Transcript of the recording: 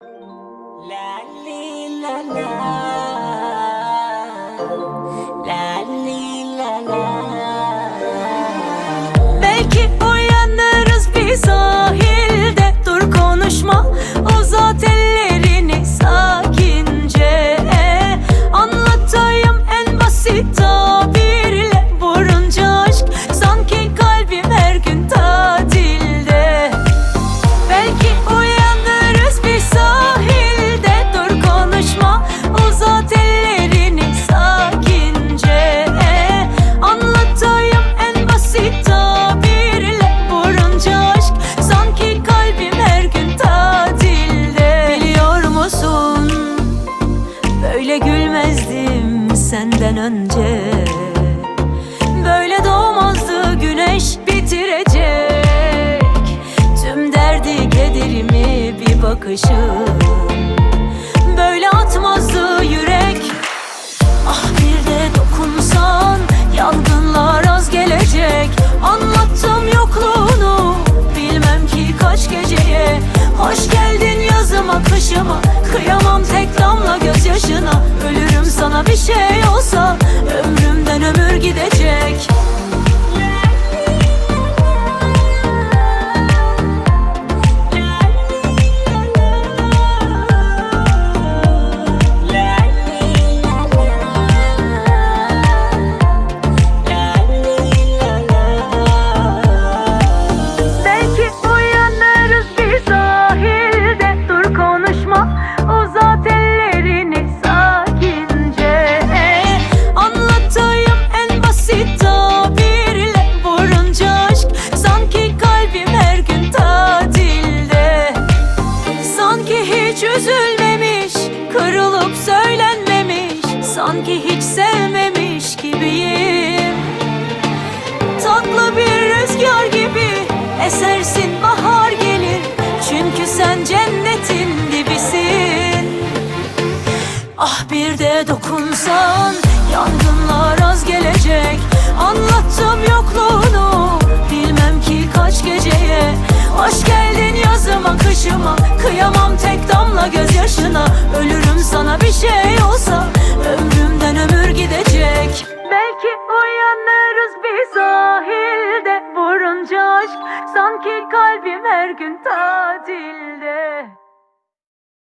La li la la La önce Böyle doğmazdı güneş bitirecek. Tüm derdi kederimi bir bakışın Böyle atmazdı yürek. Ah bir de dokunsan Yangınlar az gelecek. Anlattım yokluğunu Bilmem ki kaç geceye. Hoş geldin yazıma kışıma Kıyamam Sanki hiç sevmemiş gibiyim. Tatlı bir rüzgar gibi Esersin bahar gelir. Çünkü sen cennetin dibisin Ah bir de dokunsan Yangınlar az gelecek. Anlattım yokluğunu Bilmem ki kaç geceye. Hoş geldin yazıma kışıma Kıyamam tek damla gözyaşına. Ölürüm sana bir şey aşk sanki kalbim her gün tatilde.